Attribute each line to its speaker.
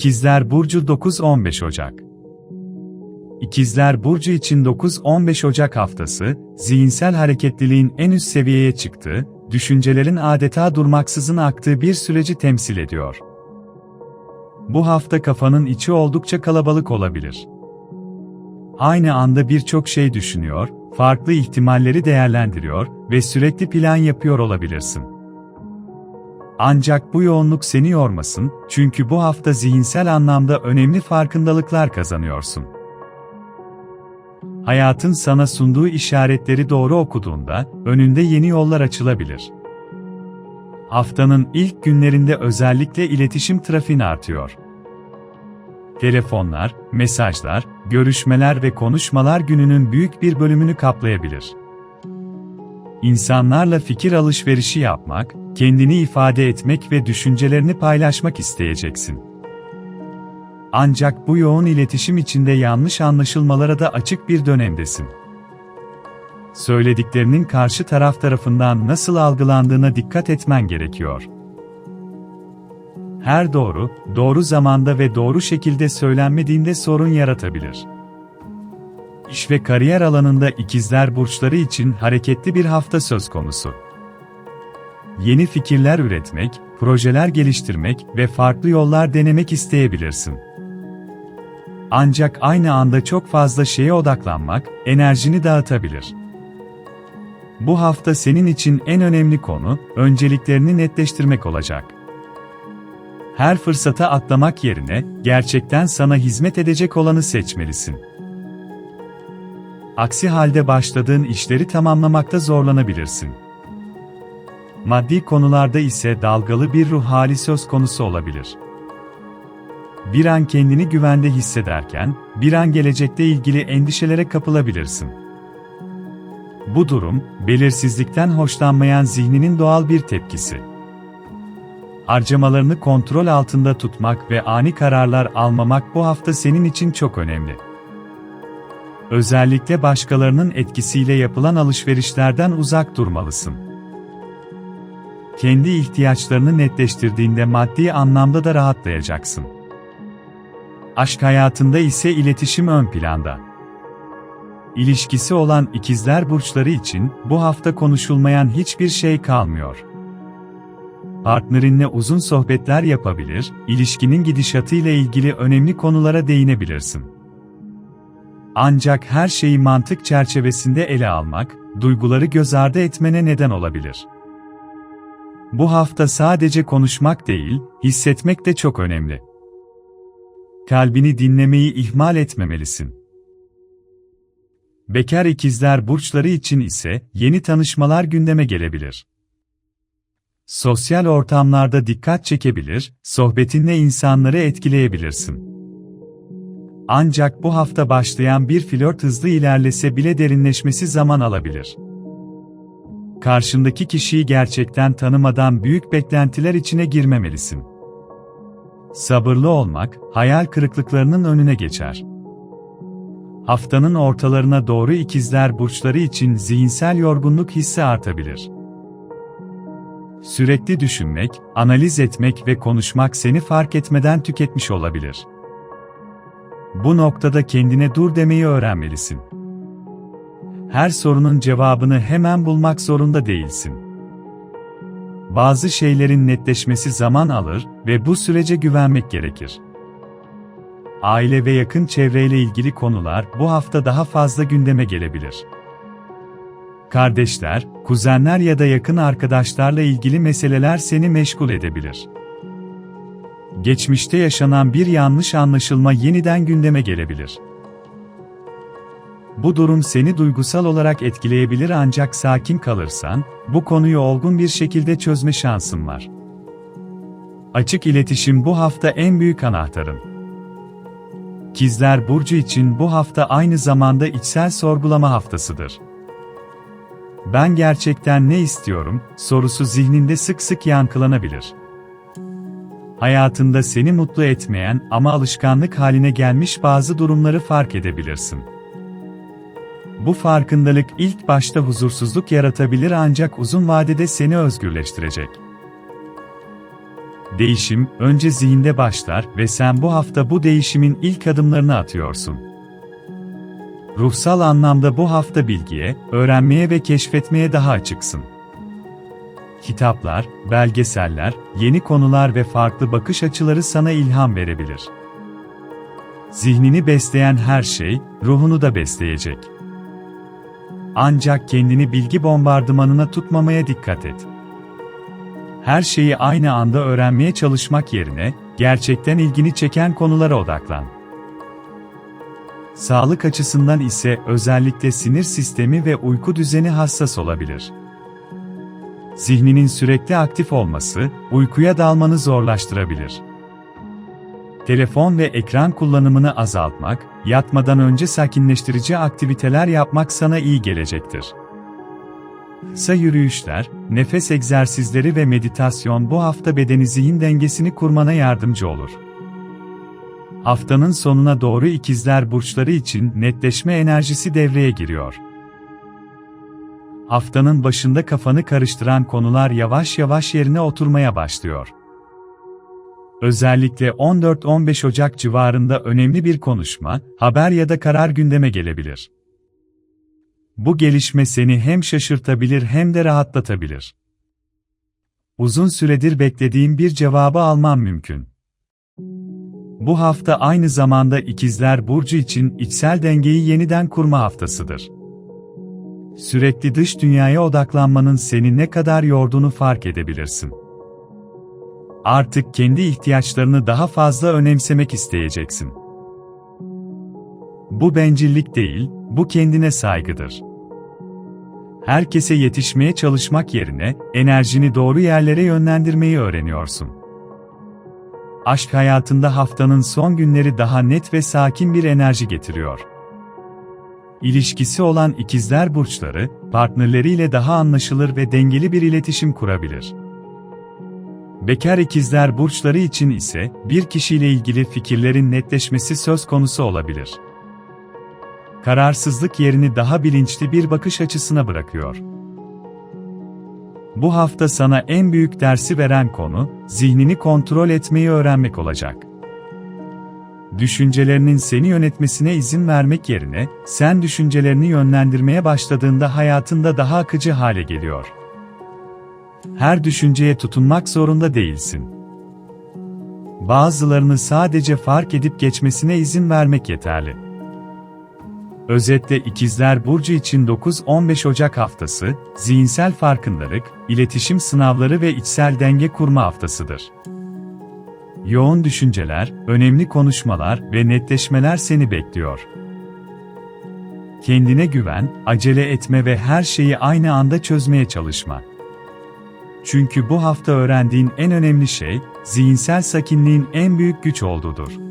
Speaker 1: İkizler Burcu 9-15 Ocak İkizler Burcu için 9-15 Ocak haftası, zihinsel hareketliliğin en üst seviyeye çıktığı, düşüncelerin adeta durmaksızın aktığı bir süreci temsil ediyor. Bu hafta kafanın içi oldukça kalabalık olabilir. Aynı anda birçok şey düşünüyor, farklı ihtimalleri değerlendiriyor ve sürekli plan yapıyor olabilirsin. Ancak bu yoğunluk seni yormasın, çünkü bu hafta zihinsel anlamda önemli farkındalıklar kazanıyorsun. Hayatın sana sunduğu işaretleri doğru okuduğunda, önünde yeni yollar açılabilir. Haftanın ilk günlerinde özellikle iletişim trafiğin artıyor. Telefonlar, mesajlar, görüşmeler ve konuşmalar gününün büyük bir bölümünü kaplayabilir. İnsanlarla fikir alışverişi yapmak, kendini ifade etmek ve düşüncelerini paylaşmak isteyeceksin. Ancak bu yoğun iletişim içinde yanlış anlaşılmalara da açık bir dönemdesin. Söylediklerinin karşı taraf tarafından nasıl algılandığına dikkat etmen gerekiyor. Her doğru, doğru zamanda ve doğru şekilde söylenmediğinde sorun yaratabilir. İş ve kariyer alanında ikizler burçları için hareketli bir hafta söz konusu. Yeni fikirler üretmek, projeler geliştirmek ve farklı yollar denemek isteyebilirsin. Ancak aynı anda çok fazla şeye odaklanmak, enerjini dağıtabilir. Bu hafta senin için en önemli konu, önceliklerini netleştirmek olacak. Her fırsata atlamak yerine, gerçekten sana hizmet edecek olanı seçmelisin. Aksi halde başladığın işleri tamamlamakta zorlanabilirsin. Maddi konularda ise dalgalı bir ruh hali söz konusu olabilir. Bir an kendini güvende hissederken, bir an gelecekte ilgili endişelere kapılabilirsin. Bu durum, belirsizlikten hoşlanmayan zihninin doğal bir tepkisi. Harcamalarını kontrol altında tutmak ve ani kararlar almamak bu hafta senin için çok önemli. Özellikle başkalarının etkisiyle yapılan alışverişlerden uzak durmalısın. Kendi ihtiyaçlarını netleştirdiğinde maddi anlamda da rahatlayacaksın. Aşk hayatında ise iletişim ön planda. İlişkisi olan ikizler burçları için bu hafta konuşulmayan hiçbir şey kalmıyor. Partnerinle uzun sohbetler yapabilir, ilişkinin gidişatıyla ilgili önemli konulara değinebilirsin. Ancak her şeyi mantık çerçevesinde ele almak, duyguları göz ardı etmene neden olabilir. Bu hafta sadece konuşmak değil, hissetmek de çok önemli. Kalbini dinlemeyi ihmal etmemelisin. Bekar ikizler burçları için ise yeni tanışmalar gündeme gelebilir. Sosyal ortamlarda dikkat çekebilir, sohbetinle insanları etkileyebilirsin. Ancak bu hafta başlayan bir flört hızlı ilerlese bile derinleşmesi zaman alabilir. Karşındaki kişiyi gerçekten tanımadan büyük beklentiler içine girmemelisin. Sabırlı olmak, hayal kırıklıklarının önüne geçer. Haftanın ortalarına doğru ikizler burçları için zihinsel yorgunluk hissi artabilir. Sürekli düşünmek, analiz etmek ve konuşmak seni fark etmeden tüketmiş olabilir. Bu noktada kendine dur demeyi öğrenmelisin. Her sorunun cevabını hemen bulmak zorunda değilsin. Bazı şeylerin netleşmesi zaman alır ve bu sürece güvenmek gerekir. Aile ve yakın çevreyle ilgili konular bu hafta daha fazla gündeme gelebilir. Kardeşler, kuzenler ya da yakın arkadaşlarla ilgili meseleler seni meşgul edebilir. Geçmişte yaşanan bir yanlış anlaşılma yeniden gündeme gelebilir. Bu durum seni duygusal olarak etkileyebilir ancak sakin kalırsan, bu konuyu olgun bir şekilde çözme şansın var. Açık iletişim bu hafta en büyük anahtarın. Kizler Burcu için bu hafta aynı zamanda içsel sorgulama haftasıdır. Ben gerçekten ne istiyorum sorusu zihninde sık sık yankılanabilir. Hayatında seni mutlu etmeyen ama alışkanlık haline gelmiş bazı durumları fark edebilirsin. Bu farkındalık ilk başta huzursuzluk yaratabilir ancak uzun vadede seni özgürleştirecek. Değişim, önce zihinde başlar ve sen bu hafta bu değişimin ilk adımlarını atıyorsun. Ruhsal anlamda bu hafta bilgiye, öğrenmeye ve keşfetmeye daha açıksın. Kitaplar, belgeseller, yeni konular ve farklı bakış açıları sana ilham verebilir. Zihnini besleyen her şey, ruhunu da besleyecek. Ancak kendini bilgi bombardımanına tutmamaya dikkat et. Her şeyi aynı anda öğrenmeye çalışmak yerine, gerçekten ilgini çeken konulara odaklan. Sağlık açısından ise özellikle sinir sistemi ve uyku düzeni hassas olabilir. Zihninin sürekli aktif olması, uykuya dalmanı zorlaştırabilir. Telefon ve ekran kullanımını azaltmak, yatmadan önce sakinleştirici aktiviteler yapmak sana iyi gelecektir. Kısa yürüyüşler, nefes egzersizleri ve meditasyon bu hafta bedeni zihin dengesini kurmana yardımcı olur. Haftanın sonuna doğru ikizler burçları için netleşme enerjisi devreye giriyor. Haftanın başında kafanı karıştıran konular yavaş yavaş yerine oturmaya başlıyor. Özellikle 14-15 Ocak civarında önemli bir konuşma, haber ya da karar gündeme gelebilir. Bu gelişme seni hem şaşırtabilir hem de rahatlatabilir. Uzun süredir beklediğim bir cevabı alman mümkün. Bu hafta aynı zamanda İkizler Burcu için içsel dengeyi yeniden kurma haftasıdır. Sürekli dış dünyaya odaklanmanın seni ne kadar yorduğunu fark edebilirsin. Artık kendi ihtiyaçlarını daha fazla önemsemek isteyeceksin. Bu bencillik değil, bu kendine saygıdır. Herkese yetişmeye çalışmak yerine enerjini doğru yerlere yönlendirmeyi öğreniyorsun. Aşk hayatında haftanın son günleri daha net ve sakin bir enerji getiriyor. İlişkisi olan ikizler burçları, partnerleriyle daha anlaşılır ve dengeli bir iletişim kurabilir. Bekar ikizler burçları için ise bir kişiyle ilgili fikirlerin netleşmesi söz konusu olabilir. Kararsızlık yerini daha bilinçli bir bakış açısına bırakıyor. Bu hafta sana en büyük dersi veren konu, zihnini kontrol etmeyi öğrenmek olacak. Düşüncelerinin seni yönetmesine izin vermek yerine, sen düşüncelerini yönlendirmeye başladığında hayatında daha akıcı hale geliyor. Her düşünceye tutunmak zorunda değilsin. Bazılarını sadece fark edip geçmesine izin vermek yeterli. Özetle İkizler Burcu için 9-15 Ocak haftası, zihinsel farkındalık, iletişim sınavları ve içsel denge kurma haftasıdır. Yoğun düşünceler, önemli konuşmalar ve netleşmeler seni bekliyor. Kendine güven, acele etme ve her şeyi aynı anda çözmeye çalışma. Çünkü bu hafta öğrendiğin en önemli şey, zihinsel sakinliğin en büyük güç olduğudur.